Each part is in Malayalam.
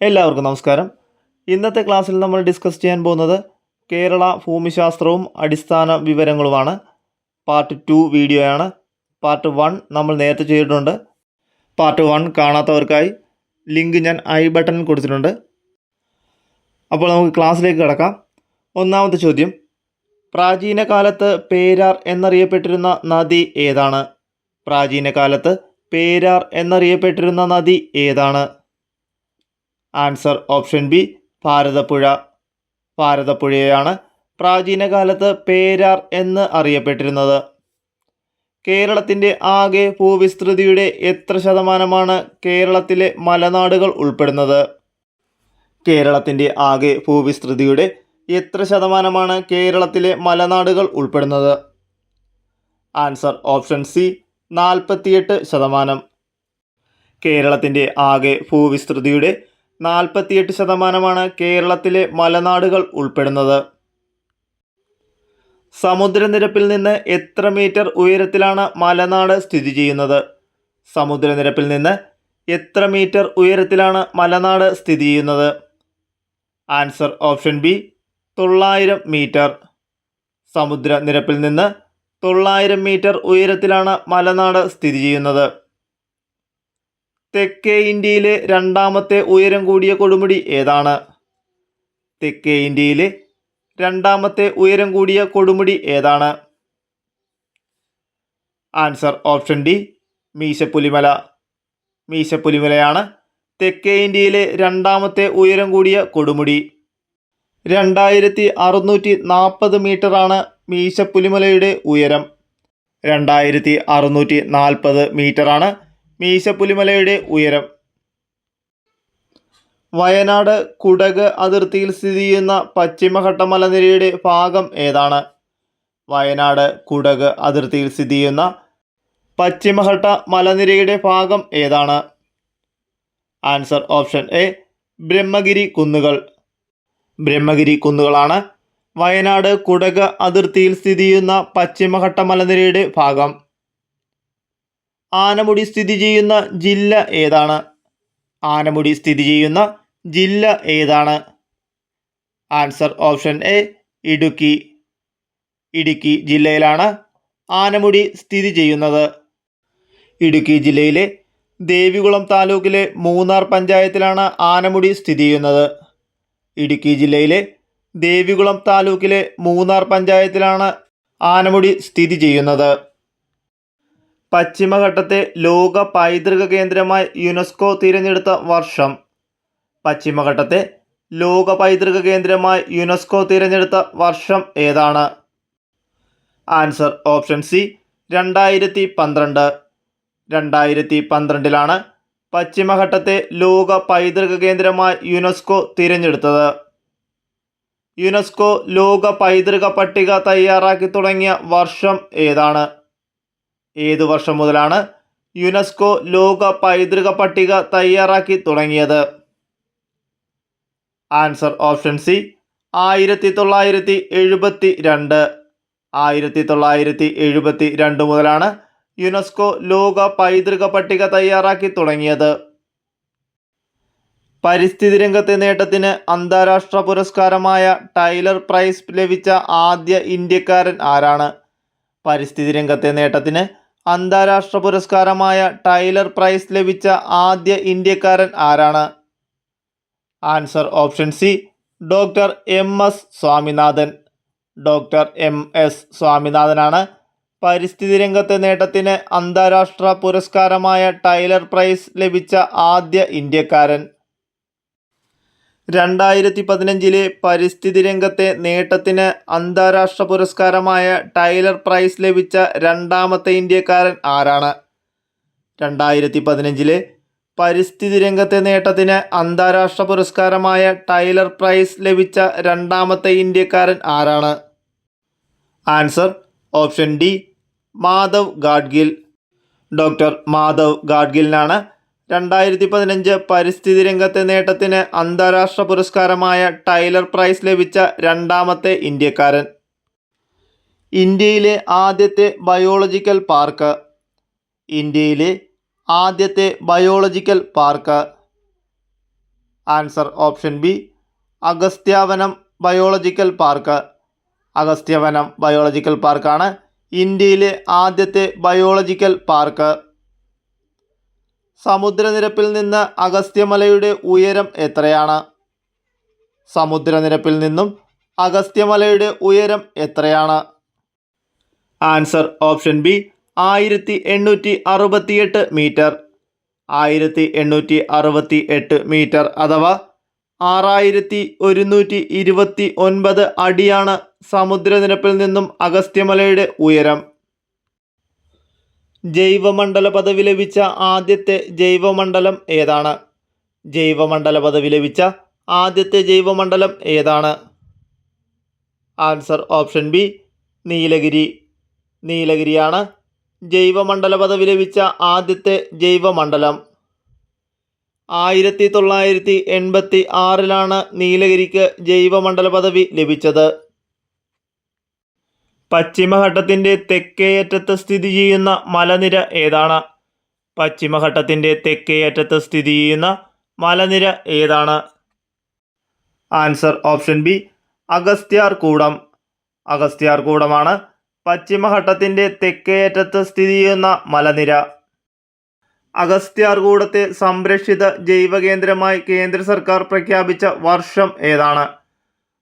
എല്ലാവർക്കും നമസ്കാരം. ഇന്നത്തെ ക്ലാസ്സിൽ നമ്മൾ ഡിസ്കസ് ചെയ്യാൻ പോകുന്നത് കേരള ഭൂമിശാസ്ത്രവും അടിസ്ഥാന വിവരങ്ങളുമാണ്. പാർട്ട് ടു വീഡിയോയാണ് പാർട്ട് വൺ നമ്മൾ നേരത്തെ ചെയ്തിട്ടുണ്ട്. പാർട്ട് വൺ കാണാത്തവർക്കായി ലിങ്ക് ഞാൻ ഐ ബട്ടണിൽ കൊടുത്തിട്ടുണ്ട്. അപ്പോൾ നമുക്ക് ക്ലാസ്സിലേക്ക് കിടക്കാം. ഒന്നാമത്തെ ചോദ്യം. പ്രാചീന കാലത്ത് പേരാർ എന്നറിയപ്പെട്ടിരുന്ന നദി ഏതാണ്? പ്രാചീന കാലത്ത് പേരാർ എന്നറിയപ്പെട്ടിരുന്ന നദി ഏതാണ്? Answer option B Bharathapuzha. ഭാരതപ്പുഴയാണ് പ്രാചീന കാലത്ത് പേരാർ എന്ന് അറിയപ്പെട്ടിരുന്നത്. കേരളത്തിന്റെ ആകെ ഭൂവിസ്തൃതിയുടെ എത്ര ശതമാനമാണ് കേരളത്തിലെ മലനാടുകൾ ഉൾപ്പെടുന്നത്? കേരളത്തിന്റെ ആകെ ഭൂവിസ്തൃതിയുടെ എത്ര ശതമാനമാണ് കേരളത്തിലെ മലനാടുകൾ ഉൾപ്പെടുന്നത്? ആൻസർ ഓപ്ഷൻ സി നാൽപ്പത്തിയെട്ട് ശതമാനം. കേരളത്തിന്റെ ആകെ ഭൂവിസ്തൃതിയുടെ നാൽപ്പത്തിയെട്ട് ശതമാനമാണ് കേരളത്തിലെ മലനാടുകൾ ഉൾപ്പെടുന്നത്. സമുദ്രനിരപ്പിൽ നിന്ന് എത്ര മീറ്റർ ഉയരത്തിലാണ് മലനാട് സ്ഥിതി ചെയ്യുന്നത്? സമുദ്രനിരപ്പിൽ നിന്ന് എത്ര മീറ്റർ ഉയരത്തിലാണ് മലനാട് സ്ഥിതി ചെയ്യുന്നത്? ആൻസർ ഓപ്ഷൻ ബി തൊള്ളായിരം മീറ്റർ. സമുദ്രനിരപ്പിൽ നിന്ന് തൊള്ളായിരം മീറ്റർ ഉയരത്തിലാണ് മലനാട് സ്ഥിതി ചെയ്യുന്നത്. തെക്കേ ഇന്ത്യയിലെ രണ്ടാമത്തെ ഉയരം കൂടിയ കൊടുമുടി ഏതാണ്? തെക്കേ ഇന്ത്യയിലെ രണ്ടാമത്തെ ഉയരം കൂടിയ കൊടുമുടി ഏതാണ്? Answer option D Meesapulimala. മീശപ്പുലിമലയാണ് തെക്കേ ഇന്ത്യയിലെ രണ്ടാമത്തെ ഉയരം കൂടിയ കൊടുമുടി. രണ്ടായിരത്തി അറുന്നൂറ്റി നാൽപ്പത് മീറ്ററാണ് മീശപ്പുലിമലയുടെ ഉയരം. രണ്ടായിരത്തി അറുന്നൂറ്റി നാൽപ്പത് മീറ്ററാണ് മീശപ്പുലിമലയുടെ ഉയരം. വയനാട് കുടക് അതിർത്തിയിൽ സ്ഥിതി ചെയ്യുന്ന പശ്ചിമഘട്ട മലനിരയുടെ ഭാഗം ഏതാണ്? വയനാട് കുടക് അതിർത്തിയിൽ സ്ഥിതി ചെയ്യുന്ന പശ്ചിമഘട്ട മലനിരയുടെ ഭാഗം ഏതാണ്? ആൻസർ ഓപ്ഷൻ എ ബ്രഹ്മഗിരി കുന്നുകൾ. ബ്രഹ്മഗിരി കുന്നുകളാണ് വയനാട് കുടക് അതിർത്തിയിൽ സ്ഥിതി ചെയ്യുന്ന പശ്ചിമഘട്ട മലനിരയുടെ ഭാഗം. ആനമുടി സ്ഥിതി ചെയ്യുന്ന ജില്ല ഏതാണ്? ആനമുടി സ്ഥിതി ചെയ്യുന്ന ജില്ല ഏതാണ്? Answer option A Idukki. Idukki ജില്ലയിലാണ് ആനമുടി സ്ഥിതി ചെയ്യുന്നത്. ഇടുക്കി ജില്ലയിലെ ദേവികുളം താലൂക്കിലെ മൂന്നാർ പഞ്ചായത്തിലാണ് ആനമുടി സ്ഥിതി ചെയ്യുന്നത്. ഇടുക്കി ജില്ലയിലെ ദേവികുളം താലൂക്കിലെ മൂന്നാർ പഞ്ചായത്തിലാണ് ആനമുടി സ്ഥിതി ചെയ്യുന്നത്. പശ്ചിമഘട്ടത്തെ ലോക പൈതൃക കേന്ദ്രമായി യുനെസ്കോ തിരഞ്ഞെടുത്ത വർഷം. പശ്ചിമഘട്ടത്തെ ലോക പൈതൃക കേന്ദ്രമായി യുനെസ്കോ തിരഞ്ഞെടുത്ത വർഷം ഏതാണ്? ആൻസർ ഓപ്ഷൻ സി രണ്ടായിരത്തി പന്ത്രണ്ട്. രണ്ടായിരത്തി പന്ത്രണ്ടിലാണ് പശ്ചിമഘട്ടത്തെ ലോക പൈതൃക കേന്ദ്രമായി യുനെസ്കോ തിരഞ്ഞെടുത്തത്. യുനെസ്കോ ലോക പൈതൃക പട്ടിക തയ്യാറാക്കി തുടങ്ങിയ വർഷം ഏതാണ്? ഏതു വർഷം മുതലാണ് യുനെസ്കോ ലോക പൈതൃക പട്ടിക തയ്യാറാക്കി തുടങ്ങിയത്? ആൻസർ ഓപ്ഷൻ സി ആയിരത്തി തൊള്ളായിരത്തി എഴുപത്തി രണ്ട് ആയിരത്തി തൊള്ളായിരത്തി എഴുപത്തി രണ്ട് മുതലാണ് യുനെസ്കോ ലോക പൈതൃക പട്ടിക തയ്യാറാക്കി തുടങ്ങിയത്. പരിസ്ഥിതി രംഗത്തെ നേട്ടത്തിന് അന്താരാഷ്ട്ര പുരസ്കാരമായ ടൈലർ പ്രൈസ് ലഭിച്ച ആദ്യ ഇന്ത്യക്കാരൻ ആരാണ്? പരിസ്ഥിതി രംഗത്തെ നേട്ടത്തിന് അന്താരാഷ്ട്ര പുരസ്കാരമായ ടൈലർ പ്രൈസ് ലഭിച്ച ആദ്യ ഇന്ത്യക്കാരൻ ആരാണ്? Answer option C doctor M S Swaminathan. Doctor M S സ്വാമിനാഥനാണ് പരിസ്ഥിതി രംഗത്തെ നേട്ടത്തിന് അന്താരാഷ്ട്ര പുരസ്കാരമായ ടൈലർ പ്രൈസ് ലഭിച്ച ആദ്യ ഇന്ത്യക്കാരൻ. രണ്ടായിരത്തി പതിനഞ്ചിലെ പരിസ്ഥിതി രംഗത്തെ നേട്ടത്തിന് അന്താരാഷ്ട്ര പുരസ്കാരമായ ടൈലർ പ്രൈസ് ലഭിച്ച രണ്ടാമത്തെ ഇന്ത്യക്കാരൻ ആരാണ്? രണ്ടായിരത്തി പതിനഞ്ചിലെ പരിസ്ഥിതി രംഗത്തെ നേട്ടത്തിന് അന്താരാഷ്ട്ര പുരസ്കാരമായ ടൈലർ പ്രൈസ് ലഭിച്ച രണ്ടാമത്തെ ഇന്ത്യക്കാരൻ ആരാണ്? Answer option D Madhav Gadgil. Doctor Madhav ഗാഡ്ഗിലിനാണ് രണ്ടായിരത്തി പതിനഞ്ച് പരിസ്ഥിതി രംഗത്തെ നേട്ടത്തിന് അന്താരാഷ്ട്ര പുരസ്കാരമായ ടൈലർ പ്രൈസ് ലഭിച്ച രണ്ടാമത്തെ ഇന്ത്യക്കാരൻ. ഇന്ത്യയിലെ ആദ്യത്തെ ബയോളജിക്കൽ പാർക്ക്. ഇന്ത്യയിലെ ആദ്യത്തെ biological park. Answer option B Agasthyavanam biological park. Agasthyavanam biological പാർക്കാണ് ഇന്ത്യയിലെ ആദ്യത്തെ ബയോളജിക്കൽ പാർക്ക്. സമുദ്രനിരപ്പിൽ നിന്ന് അഗസ്ത്യമലയുടെ ഉയരം എത്രയാണ്? സമുദ്രനിരപ്പിൽ നിന്നും അഗസ്ത്യമലയുടെ ഉയരം എത്രയാണ്? ആൻസർ ഓപ്ഷൻ ബി ആയിരത്തി എണ്ണൂറ്റി അറുപത്തിയെട്ട് മീറ്റർ. ആയിരത്തി എണ്ണൂറ്റി അറുപത്തി എട്ട് മീറ്റർ അഥവാ ആറായിരത്തി ഒരുന്നൂറ്റി ഇരുപത്തി ഒൻപത് അടിയാണ് സമുദ്രനിരപ്പിൽ നിന്നും അഗസ്ത്യമലയുടെ ഉയരം. ജൈവമണ്ഡല പദവി ലഭിച്ച ആദ്യത്തെ ജൈവമണ്ഡലം ഏതാണ്? ജൈവമണ്ഡല പദവി ലഭിച്ച ആദ്യത്തെ ജൈവമണ്ഡലം ഏതാണ്? Answer option B Nilgiri. നീലഗിരിയാണ് ജൈവമണ്ഡല പദവി ലഭിച്ച ആദ്യത്തെ ജൈവമണ്ഡലം. ആയിരത്തി തൊള്ളായിരത്തി എൺപത്തി ആറിലാണ് നീലഗിരിക്ക് ജൈവമണ്ഡല പദവി ലഭിച്ചത്. പശ്ചിമഘട്ടത്തിന്റെ തെക്കേയറ്റത്ത് സ്ഥിതി ചെയ്യുന്ന മലനിര ഏതാണ്? പശ്ചിമഘട്ടത്തിന്റെ തെക്കേയറ്റത്ത് സ്ഥിതി ചെയ്യുന്ന മലനിര ഏതാണ്? Answer option B Agasthyar Koodam Agasthyar കൂടമാണ് പശ്ചിമഘട്ടത്തിന്റെ തെക്കേയറ്റത്ത് സ്ഥിതി ചെയ്യുന്ന മലനിര. അഗസ്ത്യാർ കൂടത്തെ സംരക്ഷിത ജൈവ കേന്ദ്രമായി കേന്ദ്ര സർക്കാർ പ്രഖ്യാപിച്ച വർഷം ഏതാണ്?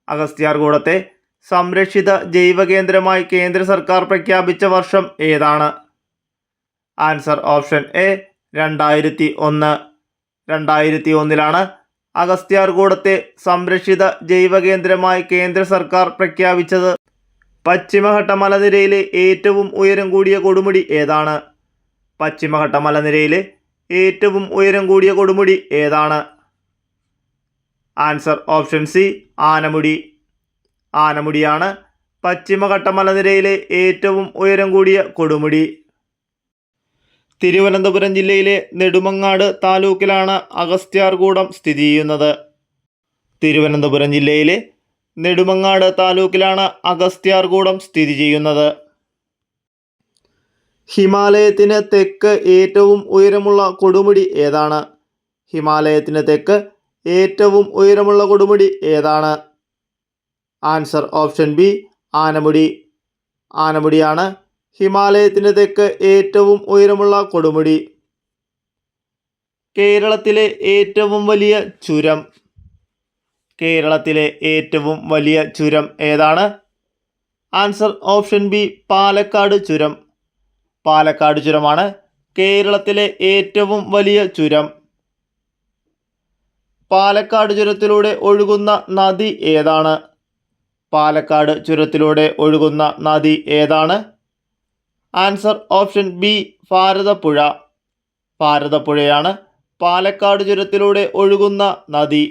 അഗസ്ത്യാർകൂടത്തെ സംരക്ഷിത ജൈവകേന്ദ്രമായി കേന്ദ്ര സർക്കാർ പ്രഖ്യാപിച്ച വർഷം ഏതാണ്? ആൻസർ ഓപ്ഷൻ എ രണ്ടായിരത്തി ഒന്ന് രണ്ടായിരത്തി ഒന്നിലാണ് അഗസ്ത്യാർകൂടത്തെ സംരക്ഷിത ജൈവകേന്ദ്രമായി കേന്ദ്ര സർക്കാർ പ്രഖ്യാപിച്ചത്. പശ്ചിമഘട്ട മലനിരയിലെ ഏറ്റവും ഉയരം കൂടിയ കൊടുമുടി ഏതാണ്? പശ്ചിമഘട്ട മലനിരയിലെ ഏറ്റവും ഉയരം കൂടിയ കൊടുമുടി ഏതാണ്? Answer option C Anamudi. ആനമുടിയാണ് പശ്ചിമഘട്ട മലനിരയിലെ ഏറ്റവും ഉയരം കൂടിയ കൊടുമുടി. തിരുവനന്തപുരം ജില്ലയിലെ നെടുമങ്ങാട് താലൂക്കിലാണ് അഗസ്ത്യാർകൂടം സ്ഥിതി ചെയ്യുന്നത്. തിരുവനന്തപുരം ജില്ലയിലെ നെടുമങ്ങാട് താലൂക്കിലാണ് അഗസ്ത്യാർകൂടം സ്ഥിതി ചെയ്യുന്നത്. ഹിമാലയത്തിന് തെക്ക് ഏറ്റവും ഉയരമുള്ള കൊടുമുടി ഏതാണ്? ഹിമാലയത്തിന് തെക്ക് ഏറ്റവും ഉയരമുള്ള കൊടുമുടി ഏതാണ്? Answer option B Anamudi. ആനമുടിയാണ് ഹിമാലയത്തിന് തെക്ക് ഏറ്റവും ഉയരമുള്ള കൊടുമുടി. കേരളത്തിലെ ഏറ്റവും വലിയ ചുരം. കേരളത്തിലെ ഏറ്റവും വലിയ ചുരം ഏതാണ്? ആൻസർ ഓപ്ഷൻ ബി പാലക്കാട് ചുരം. പാലക്കാട് ചുരമാണ് കേരളത്തിലെ ഏറ്റവും വലിയ ചുരം. പാലക്കാട് ചുരത്തിലൂടെ ഒഴുകുന്ന നദി ഏതാണ്? പാലക്കാട് ചുരത്തിലൂടെ ഒഴുകുന്ന നദി ഏതാണ്? Answer option B Bharathapuzha. ഭാരതപ്പുഴയാണ് Palakkad ചുരത്തിലൂടെ ഒഴുകുന്ന നദി.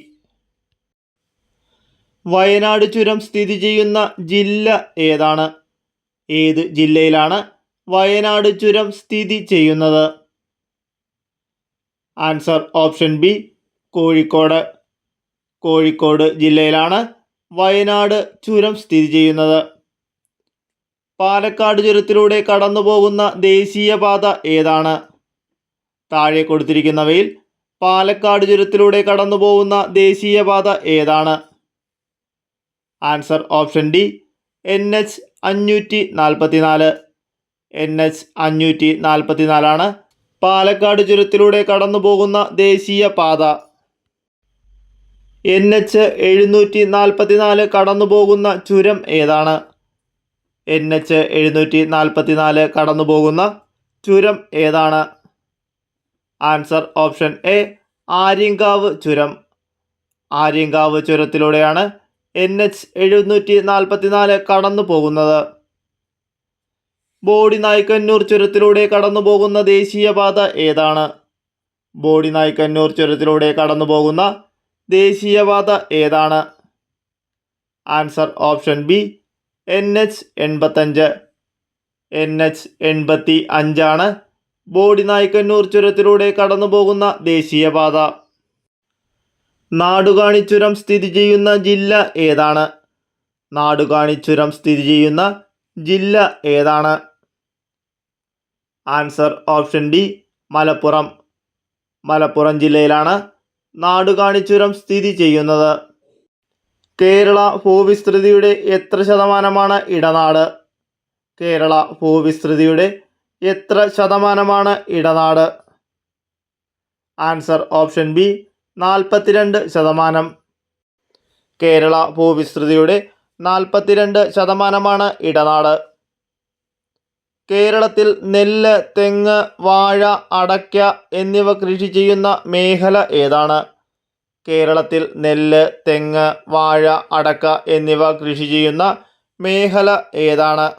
വയനാട് ചുരം സ്ഥിതി ചെയ്യുന്ന ജില്ല ഏതാണ്? ഏത് ജില്ലയിലാണ് വയനാട് ചുരം സ്ഥിതി ചെയ്യുന്നത്? Answer option B Kozhikode. Kozhikode ജില്ലയിലാണ് വയനാട് ചുരം സ്ഥിതി ചെയ്യുന്നത്. പാലക്കാട് ചുരത്തിലൂടെ കടന്നു പോകുന്ന ദേശീയപാത ഏതാണ്? താഴെ കൊടുത്തിരിക്കുന്നവയിൽ പാലക്കാട് ചുരത്തിലൂടെ കടന്നു പോകുന്ന ദേശീയപാത ഏതാണ്? Answer option D N H അഞ്ഞൂറ്റി നാൽപ്പത്തി നാല് എൻ എച്ച് അഞ്ഞൂറ്റി നാൽപ്പത്തി നാലാണ് പാലക്കാട് ചുരത്തിലൂടെ കടന്നു പോകുന്ന ദേശീയ പാത എൻ എച്ച് എഴുന്നൂറ്റി നാൽപ്പത്തി നാല് കടന്നു പോകുന്ന ചുരം ഏതാണ്? എൻ എച്ച് എഴുന്നൂറ്റി നാൽപ്പത്തി നാല് കടന്നു പോകുന്ന ചുരം ഏതാണ്? ആൻസർ ഓപ്ഷൻ എ ആര്യങ്കാവ് ചുരം. ആര്യങ്കാവ് ചുരത്തിലൂടെയാണ് എൻ എച്ച് എഴുന്നൂറ്റി നാൽപ്പത്തി നാല് കടന്നു പോകുന്നത് ബോഡി നായ്ക്കന്നൂർ ചുരത്തിലൂടെ കടന്നു പോകുന്ന ദേശീയപാത ഏതാണ്? ബോഡി നായ്ക്കന്നൂർ ചുരത്തിലൂടെ കടന്നു പോകുന്ന ദേശീയപാത ഏതാണ്? Answer option B N H എൺപത്തഞ്ച് എൻ എച്ച് എൺപത്തി അഞ്ചാണ് ബോഡി നായ്ക്കന്നൂർ ചുരത്തിലൂടെ കടന്നു പോകുന്ന ദേശീയപാത. നാടുകാണി ചുരം സ്ഥിതി ചെയ്യുന്ന ജില്ല ഏതാണ്? നാടുകാണി ചുരം സ്ഥിതി ചെയ്യുന്ന ജില്ല ഏതാണ്? Answer option D Malappuram. Malappuram ജില്ലയിലാണ് നാടുകാണിച്ചുരം സ്ഥിതി ചെയ്യുന്നത്. കേരള ഭൂവിസ്തൃതിയുടെ എത്ര ശതമാനമാണ് ഇടനാട്? കേരള ഭൂവിസ്തൃതിയുടെ എത്ര ശതമാനമാണ് ഇടനാട്? ആൻസർ ഓപ്ഷൻ ബി നാൽപ്പത്തിരണ്ട് ശതമാനം. കേരള ഭൂവിസ്തൃതിയുടെ നാൽപ്പത്തിരണ്ട് ശതമാനമാണ് ഇടനാട്. കേരളത്തിൽ നെല്ല് തെങ്ങ് വാഴ അടയ്ക്ക എന്നിവ കൃഷി ചെയ്യുന്ന മേഖല ഏതാണ്? കേരളത്തിൽ നെല്ല് തെങ്ങ് വാഴ അടക്ക എന്നിവ കൃഷി ചെയ്യുന്ന മേഖല ഏതാണ്?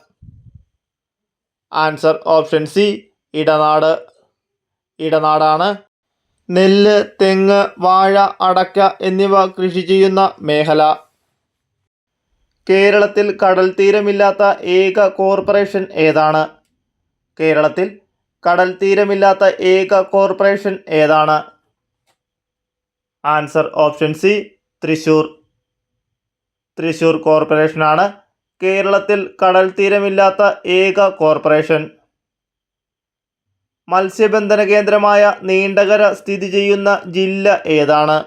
ആൻസർ ഓപ്ഷൻ സി ഇടനാട്. ഇടനാടാണ്. നെല്ല് തെങ്ങ് വാഴ അടക്ക എന്നിവ കൃഷി ചെയ്യുന്ന മേഖല. കേരളത്തിൽ കടൽ തീരമില്ലാത്ത ഏക കോർപ്പറേഷൻ ഏതാണ്? കേരളത്തിൽ കടൽ തീരമില്ലാത്ത ഏക കോർപ്പറേഷൻ ഏതാണ്? Answer option C Thrissur. Thrissur കോർപ്പറേഷനാണ് കേരളത്തിൽ കടൽ തീരമില്ലാത്ത ഏക കോർപ്പറേഷൻ. മത്സ്യബന്ധന കേന്ദ്രമായ നീണ്ടകര സ്ഥിതി ചെയ്യുന്ന ജില്ല ഏതാണ്?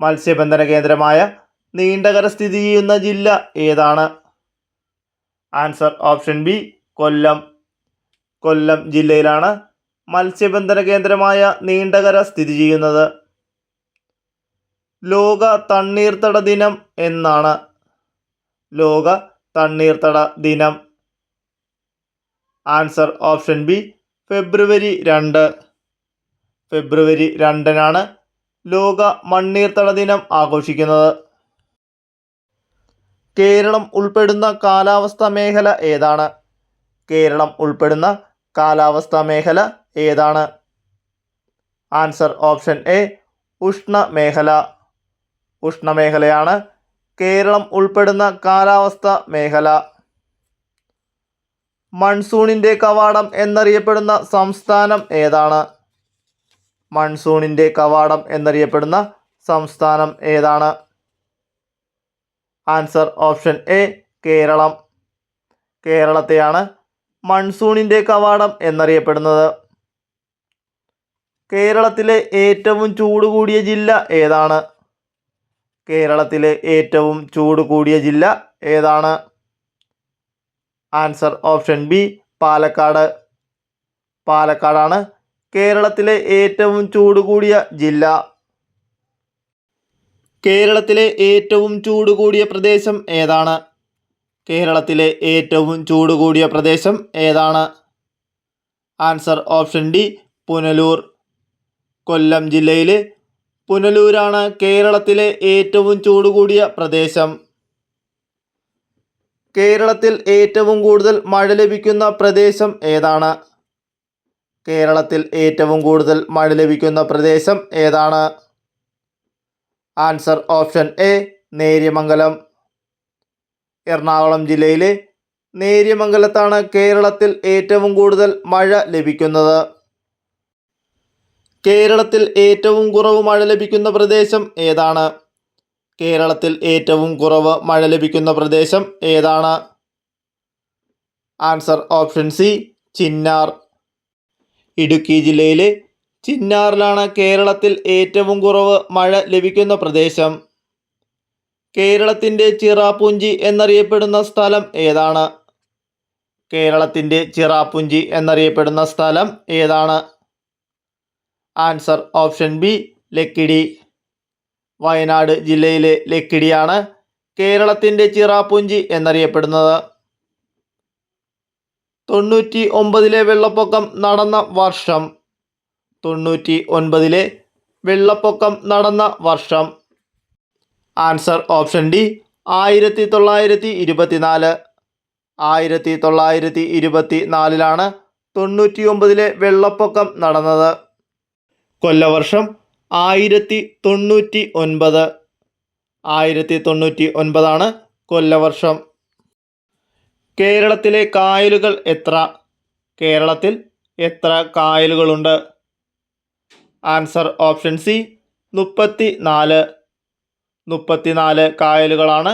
മത്സ്യബന്ധന കേന്ദ്രമായ നീണ്ടകര സ്ഥിതി ചെയ്യുന്ന ജില്ല ഏതാണ്? Answer option B Kollam. Kollam ജില്ലയിലാണ് മത്സ്യബന്ധന കേന്ദ്രമായ നീണ്ടകര സ്ഥിതി ചെയ്യുന്നത്. ലോക തണ്ണീർത്തട ദിനം എന്നാണ്. ലോക തണ്ണീർത്തട ദിനം. ആൻസർ ഓപ്ഷൻ ബി ഫെബ്രുവരി രണ്ട്. ഫെബ്രുവരി രണ്ടിനാണ് ലോക മണ്ണീർത്തട ദിനം ആഘോഷിക്കുന്നത്. കേരളം ഉൾപ്പെടുന്ന കാലാവസ്ഥാ മേഖല ഏതാണ്? കേരളം ഉൾപ്പെടുന്ന കാലാവസ്ഥാ മേഖല ഏതാണ്? ആൻസർ ഓപ്ഷൻ എ ഉഷ്ണമേഖല ഉഷ്ണമേഖലയാണ് കേരളം ഉൾപ്പെടുന്ന കാലാവസ്ഥ മേഖല. മൺസൂണിന്റെ കവാടം എന്നറിയപ്പെടുന്ന സംസ്ഥാനം ഏതാണ്? മൺസൂണിന്റെ കവാടം എന്നറിയപ്പെടുന്ന സംസ്ഥാനം ഏതാണ്? Answer option A Keralam. കേരളത്തെയാണ് മൺസൂണിന്റെ കവാടം എന്നറിയപ്പെടുന്നത്. കേരളത്തിലെ ഏറ്റവും ചൂട് കൂടിയ ജില്ല ഏതാണ്? കേരളത്തിലെ ഏറ്റവും ചൂട് കൂടിയ ജില്ല ഏതാണ്? Answer option B Palakkad. പാലക്കാടാണ് കേരളത്തിലെ ഏറ്റവും ചൂട് കൂടിയ ജില്ല. കേരളത്തിലെ ഏറ്റവും ചൂട് കൂടിയ പ്രദേശം ഏതാണ്? കേരളത്തിലെ ഏറ്റവും ചൂട് കൂടിയ പ്രദേശം ഏതാണ്? Answer option D Punalur. Kollam ജില്ലയിലെ പുനലൂരാണ് കേരളത്തിലെ ഏറ്റവും ചൂട് കൂടിയ പ്രദേശം. കേരളത്തിൽ ഏറ്റവും കൂടുതൽ മഴ ലഭിക്കുന്ന പ്രദേശം ഏതാണ്? കേരളത്തിൽ ഏറ്റവും കൂടുതൽ മഴ ലഭിക്കുന്ന പ്രദേശം ഏതാണ്? Answer option A Neriamangalam. Ernakulam ജില്ലയിലെ നേര്യമംഗലത്താണ് കേരളത്തിൽ ഏറ്റവും കൂടുതൽ മഴ ലഭിക്കുന്നത്. കേരളത്തിൽ ഏറ്റവും കുറവ് മഴ ലഭിക്കുന്ന പ്രദേശം ഏതാണ്? കേരളത്തിൽ ഏറ്റവും കുറവ് മഴ ലഭിക്കുന്ന പ്രദേശം ഏതാണ്? Answer option C Chinnar. Idukki ജില്ലയിലെ ചിന്നാറിലാണ് കേരളത്തിൽ ഏറ്റവും കുറവ് മഴ ലഭിക്കുന്ന പ്രദേശം. കേരളത്തിന്റെ ചിറാപുഞ്ചി എന്നറിയപ്പെടുന്ന സ്ഥലം ഏതാണ്? കേരളത്തിന്റെ ചിറാപുഞ്ചി എന്നറിയപ്പെടുന്ന സ്ഥലം ഏതാണ്? Answer option B Lakkidi. Wayanad ജില്ലയിലെ ലക്കിടിയാണ് കേരളത്തിന്റെ ചിറാപുഞ്ചി എന്നറിയപ്പെടുന്നത്. തൊണ്ണൂറ്റി ഒമ്പതിലെ വെള്ളപ്പൊക്കം നടന്ന വർഷം. തൊണ്ണൂറ്റി ഒൻപതിലെ വെള്ളപ്പൊക്കം നടന്ന വർഷം. ആൻസർ ഓപ്ഷൻ ഡി ആയിരത്തി തൊള്ളായിരത്തി ഇരുപത്തിനാല് ആയിരത്തി തൊള്ളായിരത്തി ഇരുപത്തി നാലിലാണ് തൊണ്ണൂറ്റിയൊമ്പതിലെ വെള്ളപ്പൊക്കം നടന്നത്. കൊല്ലവർഷം ആയിരത്തി തൊണ്ണൂറ്റി ഒൻപത് ആയിരത്തി തൊണ്ണൂറ്റി ഒൻപതാണ് കൊല്ലവർഷം. കേരളത്തിലെ കായലുകൾ എത്ര? കേരളത്തിൽ എത്ര കായലുകളുണ്ട്? ആൻസർ ഓപ്ഷൻ സി മുപ്പത്തി നാല് മുപ്പത്തിനാല് കായലുകളാണ്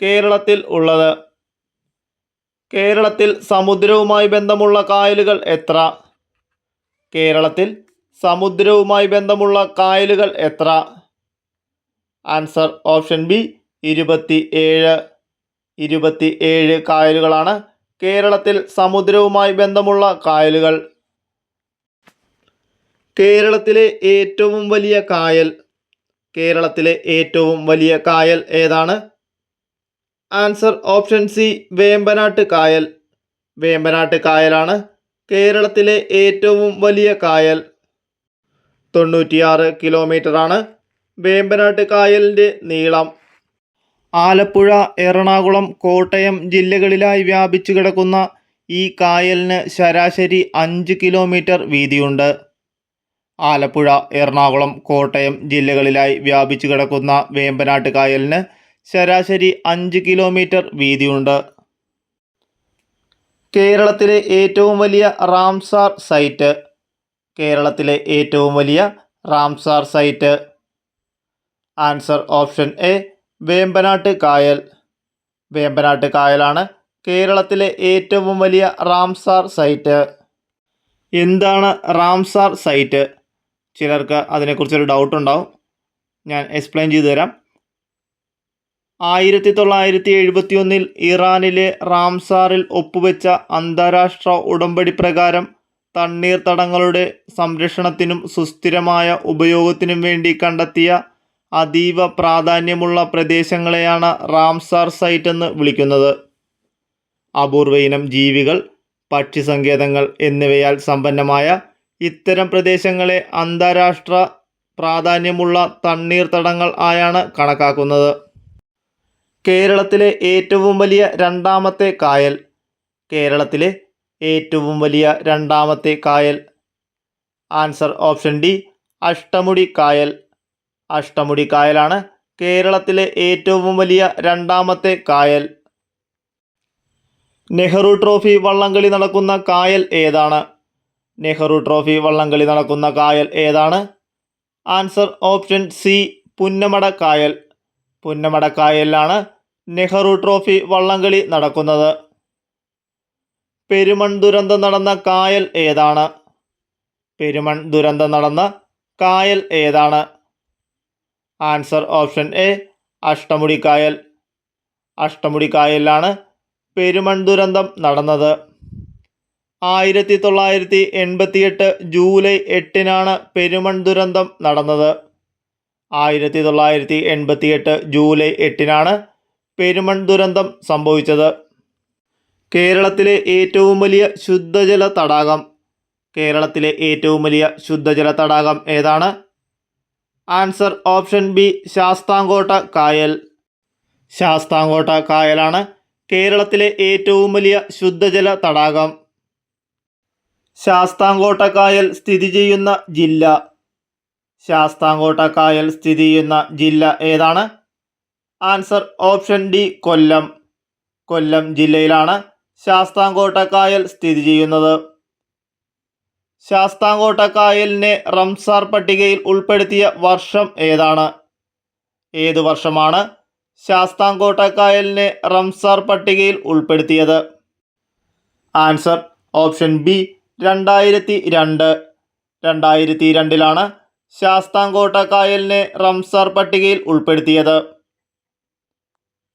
കേരളത്തിൽ ഉള്ളത്. കേരളത്തിൽ സമുദ്രവുമായി ബന്ധമുള്ള കായലുകൾ എത്ര? കേരളത്തിൽ സമുദ്രവുമായി ബന്ധമുള്ള കായലുകൾ എത്ര? ആൻസർ ഓപ്ഷൻ ബി ഇരുപത്തി ഏഴ് ഇരുപത്തി ഏഴ് കായലുകളാണ് കേരളത്തിൽ സമുദ്രവുമായി ബന്ധമുള്ള കായലുകൾ. കേരളത്തിലെ ഏറ്റവും വലിയ കായൽ കേരളത്തിലെ ഏറ്റവും വലിയ കായൽ ഏതാണ്? ആൻസർ ഓപ്ഷൻ സി വേമ്പനാട്ട് കായൽ. വേമ്പനാട്ട് കായലാണ് കേരളത്തിലെ ഏറ്റവും വലിയ കായൽ. തൊണ്ണൂറ്റിയാറ് കിലോമീറ്ററാണ് വേമ്പനാട്ട് കായലിന്റെ നീളം. ആലപ്പുഴ എറണാകുളം കോട്ടയം ജില്ലകളിലായി വ്യാപിച്ചു കിടക്കുന്ന ഈ കായലിന് ശരാശരി അഞ്ച് കിലോമീറ്റർ വീതിയുണ്ട്. ആലപ്പുഴ എറണാകുളം കോട്ടയം ജില്ലകളിലായി വ്യാപിച്ചു കിടക്കുന്ന വേമ്പനാട്ട് കായലിന് ശരാശരി അഞ്ച് കിലോമീറ്റർ വീതിയുണ്ട്. കേരളത്തിലെ ഏറ്റവും വലിയ റാംസാർ സൈറ്റ്. കേരളത്തിലെ ഏറ്റവും വലിയ Ramsar site. Answer option A Vembanad കായൽ വേമ്പനാട്ട് കായലാണ് കേരളത്തിലെ ഏറ്റവും വലിയ റാംസാർ സൈറ്റ്. എന്താണ് റാംസാർ സൈറ്റ്? ചിലർക്ക് അതിനെക്കുറിച്ചൊരു ഡൗട്ട് ഉണ്ടാവും. ഞാൻ എക്സ്പ്ലെയിൻ ചെയ്തു തരാം. ആയിരത്തി തൊള്ളായിരത്തി എഴുപത്തി ഒന്നിൽ ഇറാനിലെ റാംസാറിൽ ഒപ്പുവെച്ച അന്താരാഷ്ട്ര ഉടമ്പടി പ്രകാരം തണ്ണീർത്തടങ്ങളുടെ സംരക്ഷണത്തിനും സുസ്ഥിരമായ ഉപയോഗത്തിനും വേണ്ടി കണ്ടെത്തിയ അതീവ പ്രാധാന്യമുള്ള പ്രദേശങ്ങളെയാണ് റാംസാർ സൈറ്റ് എന്ന് വിളിക്കുന്നത്. അപൂർവ ഇനം ജീവികൾ പക്ഷിസങ്കേതങ്ങൾ എന്നിവയാൽ സമ്പന്നമായ ഇത്തരം പ്രദേശങ്ങളെ അന്താരാഷ്ട്ര പ്രാധാന്യമുള്ള തണ്ണീർത്തടങ്ങൾ ആയാണ് കണക്കാക്കുന്നത്. കേരളത്തിലെ ഏറ്റവും വലിയ രണ്ടാമത്തെ കായൽ. കേരളത്തിലെ ഏറ്റവും വലിയ രണ്ടാമത്തെ കായൽ. ആൻസർ ഓപ്ഷൻ ഡി അഷ്ടമുടി കായൽ. അഷ്ടമുടി കായലാണ് കേരളത്തിലെ ഏറ്റവും വലിയ രണ്ടാമത്തെ കായൽ. നെഹ്റു ട്രോഫി വള്ളംകളി നടക്കുന്ന കായൽ ഏതാണ്? നെഹ്റു ട്രോഫി വള്ളംകളി നടക്കുന്ന കായൽ ഏതാണ്? ആൻസർ ഓപ്ഷൻ സി പുന്നമട കായൽ. പുന്നമട കായലിലാണ് നെഹ്റു ട്രോഫി വള്ളംകളി നടക്കുന്നത്. പെരുമൺ ദുരന്തം നടന്ന കായൽ ഏതാണ്? പെരുമൺ ദുരന്തം നടന്ന കായൽ ഏതാണ്? ആൻസർ ഓപ്ഷൻ എ അഷ്ടമുടി കായൽ. അഷ്ടമുടി കായലിലാണ് പെരുമൺ ദുരന്തം നടന്നത്. ആയിരത്തി തൊള്ളായിരത്തി എൺപത്തിയെട്ട് ജൂലൈ എട്ടിനാണ് പെരുമൺ ദുരന്തം നടന്നത്. ആയിരത്തി തൊള്ളായിരത്തി എൺപത്തിയെട്ട് ജൂലൈ എട്ടിനാണ് പെരുമൺ ദുരന്തം സംഭവിച്ചത്. കേരളത്തിലെ ഏറ്റവും വലിയ ശുദ്ധജല തടാകം. കേരളത്തിലെ ഏറ്റവും വലിയ ശുദ്ധജല തടാകം ഏതാണ്? ആൻസർ ഓപ്ഷൻ ബി ശാസ്താംകോട്ട കായൽ. ശാസ്താംകോട്ട കായലാണ് കേരളത്തിലെ ഏറ്റവും വലിയ ശുദ്ധജല തടാകം. ശാസ്താംകോട്ട കായൽ സ്ഥിതി ചെയ്യുന്ന ജില്ല. ശാസ്താംകോട്ടക്കായൽ സ്ഥിതി ചെയ്യുന്ന ജില്ല ഏതാണ്? Answer option D Kollam. Kollam ജില്ലയിലാണ് ശാസ്താംകോട്ടക്കായൽ സ്ഥിതി ചെയ്യുന്നത്. ശാസ്താംകോട്ടക്കായലിനെ റംസാർ പട്ടികയിൽ ഉൾപ്പെടുത്തിയ വർഷം ഏതാണ്? ഏത് വർഷമാണ് ശാസ്താംകോട്ടക്കായലിനെ റംസാർ പട്ടികയിൽ ഉൾപ്പെടുത്തിയത്? ആൻസർ ഓപ്ഷൻ ബി രണ്ടായിരത്തി രണ്ട് രണ്ടായിരത്തി രണ്ടിലാണ് ശാസ്താംകോട്ട കായലിനെ റംസാർ പട്ടികയിൽ ഉൾപ്പെടുത്തിയത്.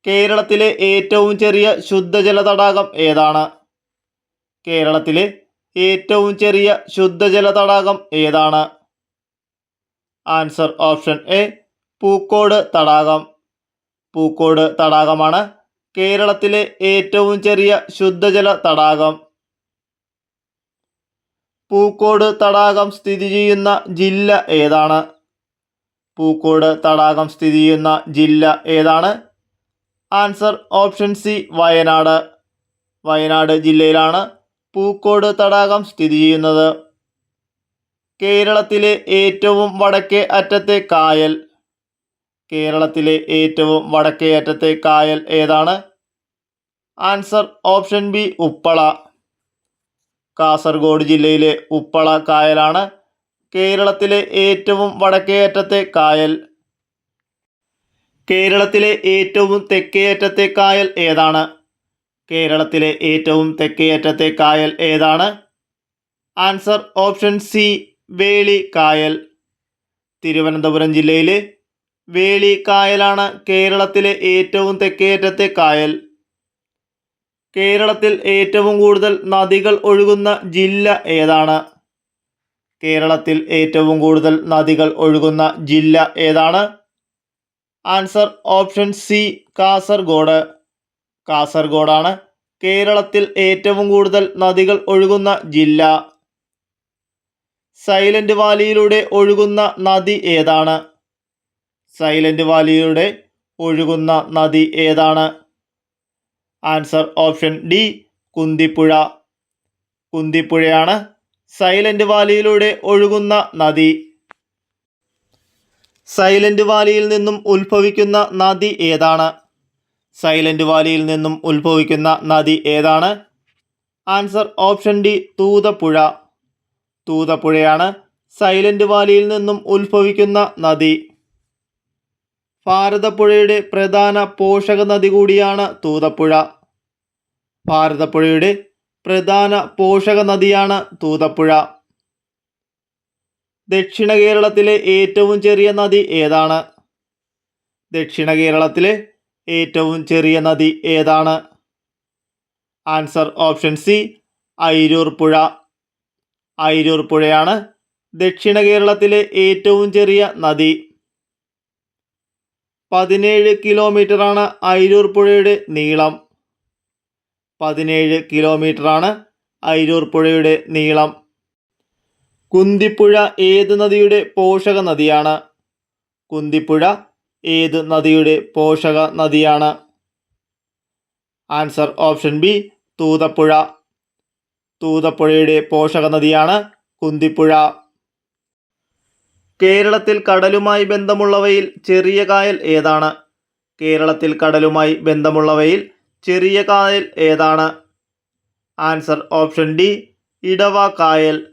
കേരളത്തിലെ ഏറ്റവും ചെറിയ ശുദ്ധജല തടാകം ഏതാണ്? കേരളത്തിലെ ഏറ്റവും ചെറിയ ശുദ്ധജല തടാകം ഏതാണ്? ആൻസർ ഓപ്ഷൻ എ പൂക്കോട് തടാകം. പൂക്കോട് തടാകമാണ് കേരളത്തിലെ ഏറ്റവും ചെറിയ ശുദ്ധജല തടാകം. പൂക്കോട് തടാകം സ്ഥിതി ചെയ്യുന്ന ജില്ല ഏതാണ്? പൂക്കോട് തടാകം സ്ഥിതി ചെയ്യുന്ന ജില്ല ഏതാണ്? Answer option C Wayanad. Wayanad ജില്ലയിലാണ് പൂക്കോട് തടാകം സ്ഥിതി ചെയ്യുന്നത്. കേരളത്തിലെ ഏറ്റവും വടക്കേ അറ്റത്തെ കായൽ. കേരളത്തിലെ ഏറ്റവും വടക്കേ അറ്റത്തെ കായൽ ഏതാണ്? Answer option B Uppala. Kasaragod ജില്ലയിലെ ഉപ്പള കായലാണ് കേരളത്തിലെ ഏറ്റവും വടക്കേയറ്റത്തെ കായൽ. കേരളത്തിലെ ഏറ്റവും തെക്കേയറ്റത്തെ കായൽ ഏതാണ്? കേരളത്തിലെ ഏറ്റവും തെക്കേയറ്റത്തെ കായൽ ഏതാണ്? ആൻസർ ഓപ്ഷൻ സി വേളി കായൽ. തിരുവനന്തപുരം ജില്ലയിലെ വേളി കായലാണ് കേരളത്തിലെ ഏറ്റവും തെക്കേയറ്റത്തെ കായൽ. കേരളത്തിൽ ഏറ്റവും കൂടുതൽ നദികൾ ഒഴുകുന്ന ജില്ല ഏതാണ്? കേരളത്തിൽ ഏറ്റവും കൂടുതൽ നദികൾ ഒഴുകുന്ന ജില്ല ഏതാണ്? Answer option C Kasaragod. കാസർഗോഡാണ് കേരളത്തിൽ ഏറ്റവും കൂടുതൽ നദികൾ ഒഴുകുന്ന ജില്ല. സൈലന്റ് വാലിയിലൂടെ ഒഴുകുന്ന നദി ഏതാണ്? സൈലന്റ് വാലിയിലൂടെ ഒഴുകുന്ന നദി ഏതാണ്? Answer option D Kunthipuzha. കുന്തിപ്പുഴയാണ് silent വാലിയിലൂടെ ഒഴുകുന്ന നദി. സൈലന്റ് വാലിയിൽ നിന്നും ഉത്ഭവിക്കുന്ന നദി ഏതാണ്? സൈലന്റ് വാലിയിൽ നിന്നും ഉത്ഭവിക്കുന്ന നദി ഏതാണ്? Answer option D Thoothapuzha. തൂതപ്പുഴയാണ് silent വാലിയിൽ നിന്നും ഉത്ഭവിക്കുന്ന നദി. ഭാരതപ്പുഴയുടെ പ്രധാന പോഷക നദി കൂടിയാണ് തൂതപ്പുഴ. ഭാരതപ്പുഴയുടെ പ്രധാന പോഷക നദിയാണ് തൂതപ്പുഴ. ദക്ഷിണ കേരളത്തിലെ ഏറ്റവും ചെറിയ നദി ഏതാണ്? ദക്ഷിണ കേരളത്തിലെ ഏറ്റവും ചെറിയ നദി ഏതാണ്? ആൻസർ ഓപ്ഷൻ സി ഐരൂർ പുഴ. ഐരൂർ പുഴയാണ് ദക്ഷിണ കേരളത്തിലെ ഏറ്റവും ചെറിയ നദി. പതിനേഴ് കിലോമീറ്ററാണ് അയിരൂർ പുഴയുടെ നീളം. പതിനേഴ് കിലോമീറ്ററാണ് അയിരൂർ പുഴയുടെ നീളം. കുന്തിപ്പുഴ ഏത് നദിയുടെ പോഷക നദിയാണ്? കുന്തിപ്പുഴ ഏത് നദിയുടെ പോഷക നദിയാണ്? Answer option B Thoothapuzha. തൂതപ്പുഴയുടെ പോഷക നദിയാണ് കുന്തിപ്പുഴ. കേരളത്തിൽ കടലുമായി ബന്ധമുള്ളവയിൽ ചെറിയ കായൽ ഏതാണ്? കേരളത്തിൽ കടലുമായി ബന്ധമുള്ളവയിൽ ചെറിയ കായൽ ഏതാണ്? ആൻസർ ഓപ്ഷൻ ഡി ഇടവ കായൽ.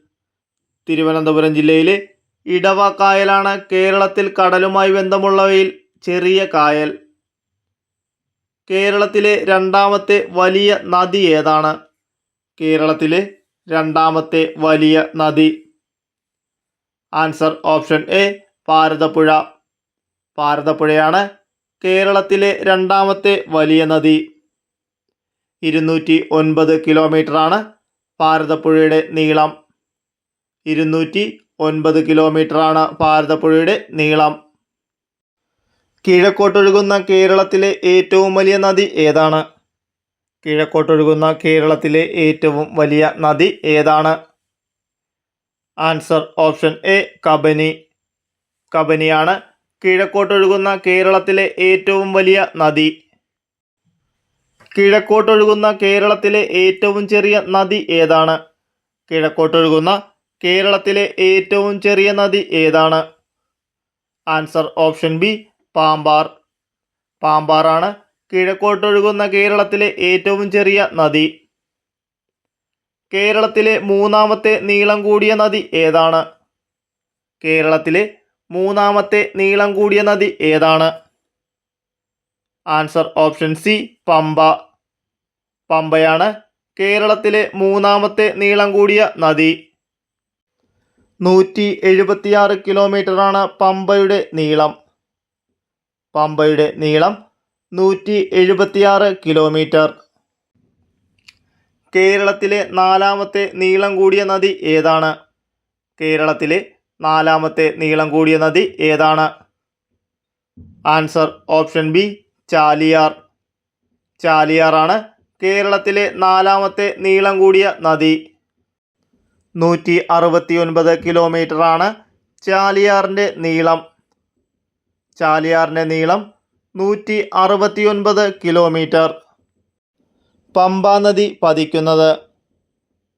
തിരുവനന്തപുരം ജില്ലയിലെ ഇടവ കായലാണ് കേരളത്തിൽ കടലുമായി ബന്ധമുള്ളവയിൽ ചെറിയ കായൽ. കേരളത്തിലെ രണ്ടാമത്തെ വലിയ നദി ഏതാണ്? കേരളത്തിലെ രണ്ടാമത്തെ വലിയ നദി ആൻസർ ഓപ്ഷൻ എ ഭാരതപ്പുഴ ഭാരതപ്പുഴയാണ് കേരളത്തിലെ രണ്ടാമത്തെ വലിയ നദി. ഇരുന്നൂറ്റി ഒൻപത് കിലോമീറ്ററാണ് ഭാരതപ്പുഴയുടെ നീളം. ഇരുന്നൂറ്റി ഒൻപത് കിലോമീറ്ററാണ് ഭാരതപ്പുഴയുടെ നീളം. കിഴക്കോട്ടൊഴുകുന്ന കേരളത്തിലെ ഏറ്റവും വലിയ നദി ഏതാണ്? കിഴക്കോട്ടൊഴുകുന്ന കേരളത്തിലെ ഏറ്റവും വലിയ നദി ഏതാണ്? Answer option A Kabani. കബനിയാണ് കിഴക്കോട്ടൊഴുകുന്ന കേരളത്തിലെ ഏറ്റവും വലിയ നദി. കിഴക്കോട്ടൊഴുകുന്ന കേരളത്തിലെ ഏറ്റവും ചെറിയ നദി ഏതാണ്? കിഴക്കോട്ടൊഴുകുന്ന കേരളത്തിലെ ഏറ്റവും ചെറിയ നദി ഏതാണ്? Answer option B Pambar. പാമ്പാറാണ് കിഴക്കോട്ടൊഴുകുന്ന കേരളത്തിലെ ഏറ്റവും ചെറിയ നദി. കേരളത്തിലെ മൂന്നാമത്തെ നീളം കൂടിയ നദി ഏതാണ്? കേരളത്തിലെ മൂന്നാമത്തെ നീളം കൂടിയ നദി ഏതാണ്? Answer option C Pamba. പമ്പയാണ് കേരളത്തിലെ മൂന്നാമത്തെ നീളം കൂടിയ നദി. നൂറ്റി എഴുപത്തിയാറ് കിലോമീറ്ററാണ് പമ്പയുടെ നീളം. പമ്പയുടെ നീളം നൂറ്റി എഴുപത്തിയാറ് കിലോമീറ്റർ. കേരളത്തിലെ നാലാമത്തെ നീളം കൂടിയ നദി ഏതാണ്? കേരളത്തിലെ നാലാമത്തെ നീളം കൂടിയ നദി ഏതാണ്? Answer option B Chaliyar. ചാലിയാറാണ് കേരളത്തിലെ നാലാമത്തെ നീളം കൂടിയ നദി. നൂറ്റി അറുപത്തി ഒൻപത് കിലോമീറ്ററാണ് ചാലിയാറിന്റെ നീളം. ചാലിയാറിന്റെ നീളം നൂറ്റി അറുപത്തി ഒൻപത് കിലോമീറ്റർ. പമ്പ നദി പതിക്കുന്നത്.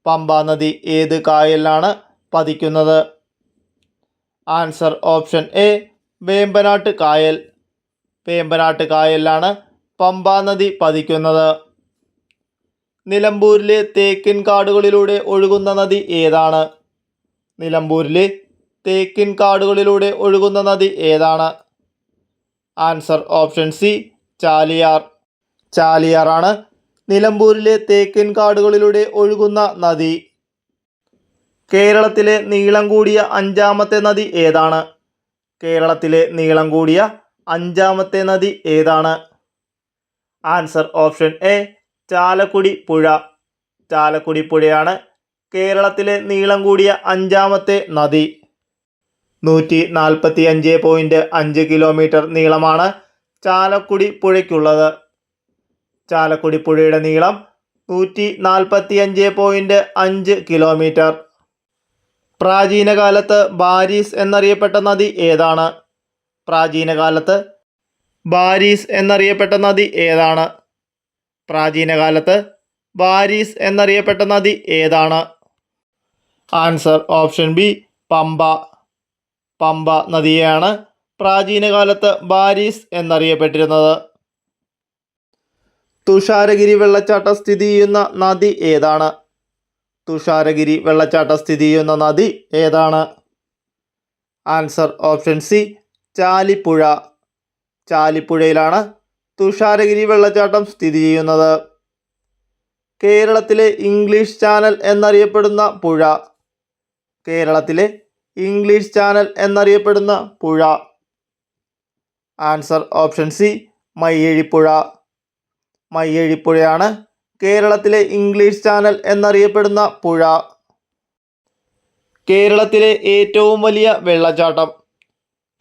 പമ്പാനദി ഏത് കായലിലാണ് പതിക്കുന്നത്? ആൻസർ ഓപ്ഷൻ എ വേമ്പനാട്ട് കായൽ. വേമ്പനാട്ട് കായലിലാണ് പമ്പാനദി പതിക്കുന്നത്. നിലമ്പൂരിലെ തേക്കിൻ കാടുകളിലൂടെ ഒഴുകുന്ന നദി ഏതാണ്? നിലമ്പൂരിലെ തേക്കിൻ കാടുകളിലൂടെ ഒഴുകുന്ന നദി ഏതാണ്? Answer option C Chaliyar. ചാലിയാറാണ് നിലമ്പൂരിലെ തേക്കൻ കാടുകളിലൂടെ ഒഴുകുന്ന നദി. കേരളത്തിലെ നീളം കൂടിയ അഞ്ചാമത്തെ നദി ഏതാണ്? കേരളത്തിലെ നീളം കൂടിയ അഞ്ചാമത്തെ നദി ഏതാണ്? ആൻസർ ഓപ്ഷൻ എ ചാലക്കുടി പുഴ. ചാലക്കുടി പുഴയാണ് കേരളത്തിലെ നീളം കൂടിയ അഞ്ചാമത്തെ നദി. നൂറ്റി നാൽപ്പത്തി അഞ്ച് പോയിന്റ് അഞ്ച് കിലോമീറ്റർ നീളമാണ് ചാലക്കുടി പുഴയ്ക്കുള്ളത്. ചാലക്കുടി പുഴയുടെ നീളം നൂറ്റി നാൽപ്പത്തി അഞ്ച് പോയിന്റ് അഞ്ച് കിലോമീറ്റർ പ്രാചീനകാലത്ത് ബാരീസ് എന്നറിയപ്പെട്ട നദി ഏതാണ്? പ്രാചീനകാലത്ത് ബാരീസ് എന്നറിയപ്പെട്ട നദി ഏതാണ്? പ്രാചീനകാലത്ത് ബാരീസ് എന്നറിയപ്പെട്ട നദി ഏതാണ്? Answer option B Pamba. Pamba നദിയെയാണ് പ്രാചീനകാലത്ത് ബാരീസ് എന്നറിയപ്പെട്ടിരുന്നത്. തുഷാരഗിരി വെള്ളച്ചാട്ടം സ്ഥിതി ചെയ്യുന്ന നദി ഏതാണ്? തുഷാരഗിരി വെള്ളച്ചാട്ടം സ്ഥിതി ചെയ്യുന്ന നദി ഏതാണ്? Answer option C Chalippuzha. ചാലിപ്പുഴയിലാണ് Thusharagiri വെള്ളച്ചാട്ടം സ്ഥിതി ചെയ്യുന്നത്. കേരളത്തിലെ ഇംഗ്ലീഷ് ചാനൽ എന്നറിയപ്പെടുന്ന പുഴ. കേരളത്തിലെ ഇംഗ്ലീഷ് ചാനൽ എന്നറിയപ്പെടുന്ന പുഴ. Answer option C Mayyazhippuzha. മയ്യഴിപ്പുഴയാണ്. കേരളത്തിലെ ഇംഗ്ലീഷ് ചാനൽ എന്നറിയപ്പെടുന്ന പുഴ. കേരളത്തിലെ ഏറ്റവും വലിയ വെള്ളച്ചാട്ടം.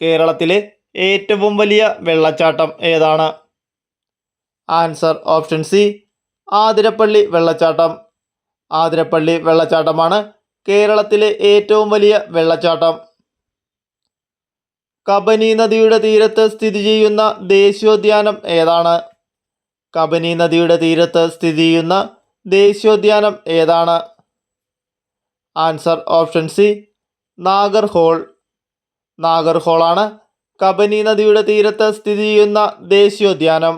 കേരളത്തിലെ ഏറ്റവും വലിയ വെള്ളച്ചാട്ടം ഏതാണ്? ആൻസർ ഓപ്ഷൻ സി ആതിരപ്പള്ളി വെള്ളച്ചാട്ടം. ആതിരപ്പള്ളി വെള്ളച്ചാട്ടമാണ് കേരളത്തിലെ ഏറ്റവും വലിയ വെള്ളച്ചാട്ടം. കബനി നദിയുടെ തീരത്ത് സ്ഥിതി ചെയ്യുന്ന ദേശീയോദ്യാനം ഏതാണ്? കബനി നദിയുടെ തീരത്ത് സ്ഥിതി ചെയ്യുന്ന ദേശീയോദ്യാനം ഏതാണ്? ആൻസർ ഓപ്ഷൻ സി നാഗർഹോൾ നാഗർഹോളാണ് കബനി നദിയുടെ തീരത്ത് സ്ഥിതി ചെയ്യുന്ന ദേശീയോദ്യാനം.